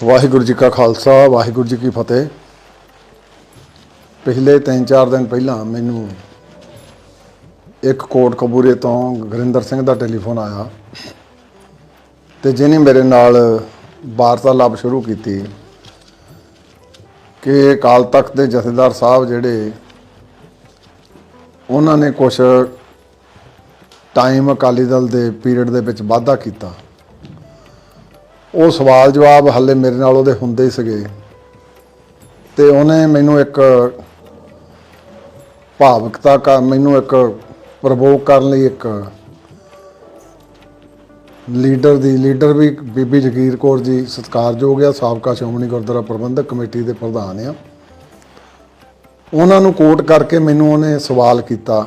ਵਾਹਿਗੁਰੂ ਜੀ ਕਾ ਖਾਲਸਾ, ਵਾਹਿਗੁਰੂ ਜੀ ਕੀ ਫਤਿਹ। ਪਿਛਲੇ 3-4 ਦਿਨ ਪਹਿਲਾਂ ਮੈਨੂੰ ਇੱਕ ਕੋਟ ਕਬੂਰੇ ਤੋਂ ਗੁਰਿੰਦਰ ਸਿੰਘ ਦਾ ਟੈਲੀਫੋਨ ਆਇਆ ਤੇ ਜਿਹਨੇ ਮੇਰੇ ਨਾਲ ਵਾਰਤਾਲਾਪ ਸ਼ੁਰੂ ਕੀਤੀ ਕਿ ਅਕਾਲ ਤਖਤ ਦੇ ਜਥੇਦਾਰ ਸਾਹਿਬ ਜਿਹੜੇ, ਉਹਨਾਂ ਨੇ ਕੁਝ ਟਾਈਮ ਅਕਾਲੀ ਦਲ ਦੇ ਪੀਰੀਅਡ ਦੇ ਵਿੱਚ ਵਾਧਾ ਕੀਤਾ। ਉਹ ਸਵਾਲ ਜਵਾਬ ਹੱਲੇ ਮੇਰੇ ਨਾਲ ਉਹਦੇ ਹੁੰਦੇ ਹੀ ਸੀਗੇ। ਤੇ ਉਹਨੇ ਮੈਨੂੰ ਇੱਕ ਭਾਵਕਤਾ ਕਾ ਮੈਨੂੰ ਇੱਕ ਪ੍ਰਵੋਕ ਕਰਨ ਲਈ ਇੱਕ ਲੀਡਰ ਦੀ, ਲੀਡਰ ਵੀ ਬੀਬੀ ਜਗੀਰ ਕੌਰ ਜੀ ਸਤਿਕਾਰਯੋਗ ਆ, ਸਾਬਕਾ ਸ਼੍ਰੋਮਣੀ ਗੁਰਦੁਆਰਾ ਪ੍ਰਬੰਧਕ ਕਮੇਟੀ ਦੇ ਪ੍ਰਧਾਨ ਆ। ਉਹਨਾਂ ਨੂੰ ਕੋਟ ਕਰਕੇ ਮੈਨੂੰ ਉਹਨੇ ਸਵਾਲ ਕੀਤਾ।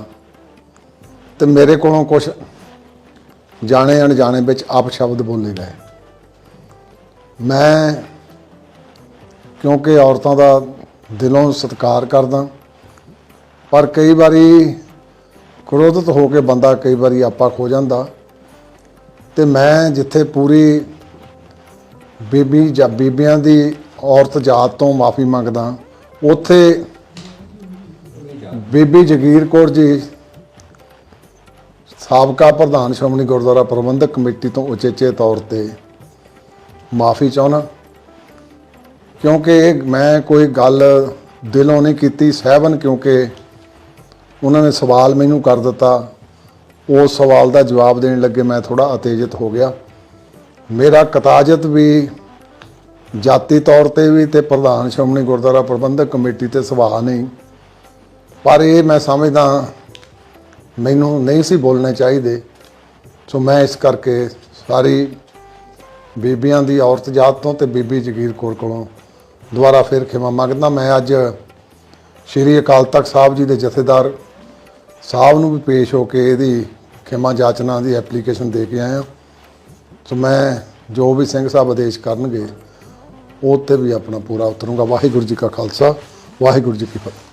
ਤੇ ਮੇਰੇ ਕੋਲੋਂ ਕੁਝ ਜਾਣੇ ਅਣਜਾਣੇ ਵਿੱਚ ਆਪ ਸ਼ਬਦ ਬੋਲੇ ਗਏ। ਮੈਂ ਕਿਉਂਕਿ ਔਰਤਾਂ ਦਾ ਦਿਲੋਂ ਸਤਿਕਾਰ ਕਰਦਾ, ਪਰ ਕਈ ਵਾਰੀ ਕ੍ਰੋਧਿਤ ਹੋ ਕੇ ਬੰਦਾ ਕਈ ਵਾਰੀ ਆਪਾ ਖੋ ਜਾਂਦਾ ਤੇ ਮੈਂ ਜਿੱਥੇ ਪੂਰੀ ਬੀਬੀ ਜਾਂ ਬੀਬੀਆਂ ਦੀ ਔਰਤ ਜਾਤ ਤੋਂ ਮਾਫੀ ਮੰਗਦਾ, ਉੱਥੇ ਬੀਬੀ ਜਗੀਰ ਕੌਰ ਜੀ, ਸਾਬਕਾ ਪ੍ਰਧਾਨ ਸ਼੍ਰੋਮਣੀ ਗੁਰਦੁਆਰਾ ਪ੍ਰਬੰਧਕ ਕਮੇਟੀ ਤੋਂ ਉਚੇਚੇ ਤੌਰ ਤੇ ਮਾਫੀ ਚਾਹੁੰਦਾ। ਕਿਉਂਕਿ ਇਹ ਮੈਂ ਕੋਈ ਗੱਲ ਦਿਲੋਂ ਨਹੀਂ ਕੀਤੀ, ਸਹਿਬਨ ਕਿਉਂਕਿ ਉਹਨਾਂ ਨੇ ਸਵਾਲ ਮੈਨੂੰ ਕਰ ਦਿੱਤਾ। ਉਸ ਸਵਾਲ ਦਾ ਜਵਾਬ ਦੇਣ ਲੱਗੇ ਮੈਂ ਥੋੜਾ ਅਤੇਜਿਤ ਹੋ ਗਿਆ। ਮੇਰਾ ਕਤਾਜਤ ਵੀ ਜਾਤੀ ਤੌਰ ਤੇ ਵੀ ਤੇ ਪ੍ਰਧਾਨ ਸ਼੍ਰੋਮਣੀ ਗੁਰਦੁਆਰਾ ਪ੍ਰਬੰਧਕ ਕਮੇਟੀ ਤੇ ਸੁਭਾਅ ਨਹੀਂ। ਪਰ ਇਹ ਮੈਂ ਸਮਝਦਾ ਮੈਨੂੰ ਨਹੀਂ ਸੀ ਬੋਲਣੇ ਚਾਹੀਦੇ। ਸੋ ਮੈਂ ਇਸ ਕਰਕੇ ਸਾਰੀ ਬੀਬੀਆਂ ਦੀ ਔਰਤ ਜਾਤ ਤੋਂ ਤੇ ਬੀਬੀ ਜਗੀਰ ਕੌਰ ਕੋਲੋਂ ਦੁਬਾਰਾ ਫਿਰ ਖਿਮਾ ਮੰਗਦਾ। ਮੈਂ ਅੱਜ ਸ਼੍ਰੀ ਅਕਾਲ ਤਖਤ ਸਾਹਿਬ ਜੀ ਦੇ ਜਥੇਦਾਰ ਸਾਹਿਬ ਨੂੰ ਵੀ ਪੇਸ਼ ਹੋ ਕੇ ਇਹਦੀ ਖਿਮਾ ਜਾਚਨਾ ਦੀ ਐਪਲੀਕੇਸ਼ਨ ਦੇ ਕੇ ਆਇਆ। ਸੋ ਮੈਂ ਜੋ ਵੀ ਸਿੰਘ ਸਾਹਿਬ ਆਦੇਸ਼ ਕਰਨਗੇ, ਉਹ ਤੇ ਵੀ ਆਪਣਾ ਪੂਰਾ ਉਤਰੂੰਗਾ। ਵਾਹਿਗੁਰੂ ਜੀ ਕਾ ਖਾਲਸਾ, ਵਾਹਿਗੁਰੂ ਜੀ ਕੀ ਫਤਿਹ।